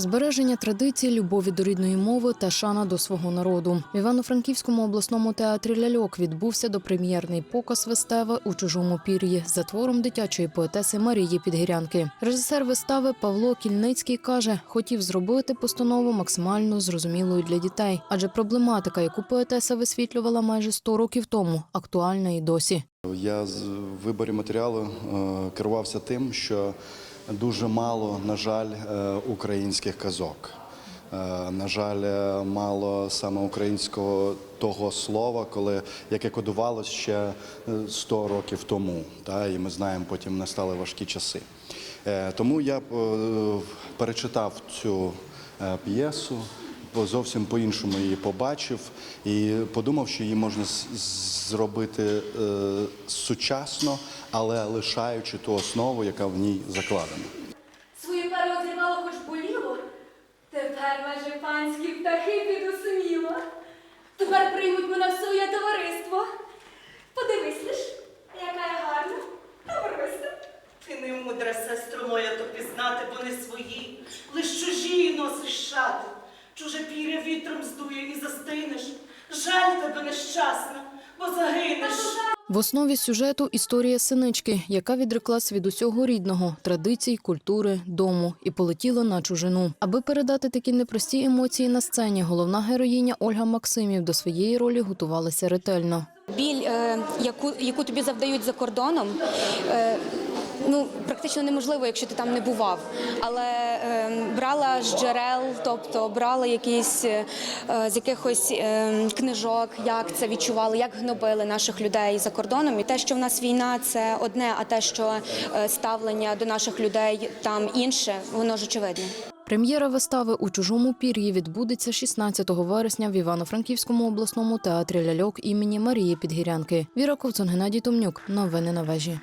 збереження традицій, любові до рідної мови та шана до свого народу. В Івано-Франківському обласному театрі ляльок відбувся допрем'єрний показ вистави у чужому пір'ї за твором дитячої поетеси Марії Підгірянки. Режисер вистави Павло Кільницький каже, хотів зробити постанову максимально зрозумілою для дітей, адже проблематика, яку поетеса висвітлювала майже 100 років тому, актуальна і досі. Я з виборі матеріалу е, керувався тим, що дуже мало, на жаль, е, українських казок. Е, На жаль, е, мало саме українського того слова, коли яке кодувалося ще е, 100 років тому. Та, і ми знаємо, потім настали важкі часи. Тому я перечитав цю п'єсу, зовсім по-іншому її побачив і подумав, що її можна зробити е, сучасно, але лишаючи ту основу, яка в ній закладена. Своє перо одірвало, хоч боліло. Тепер майже панські птахи піду сміло. Тепер приймуть мене в своє товариство. Подивись лиш, яка я гарна. Товариство. Ти не мудра, сестру моя, то пізнати, бо не свої. Жаль тебе нещасна, бо загинеш. В основі сюжету історія синички, яка відреклась від усього рідного, традицій, культури, дому і полетіла на чужину. Аби передати такі непрості емоції на сцені, головна героїня Ольга Максимів до своєї ролі готувалася ретельно. Біль, е, яку, яку тобі завдають за кордоном, е, практично неможливо, якщо ти там не бував. Але е, брала з джерел, тобто брала якісь е, з якихось е, книжок, як це відчували, як гнобили наших людей за кордоном. І те, що в нас війна, це одне, а те, що е, ставлення до наших людей там інше, воно ж очевидне. Прем'єра вистави у чужому пір'ї відбудеться 16 вересня в Івано-Франківському обласному театрі ляльок імені Марії Підгірянки. Віра Ковцун, Геннадій Томнюк. Новини на вежі.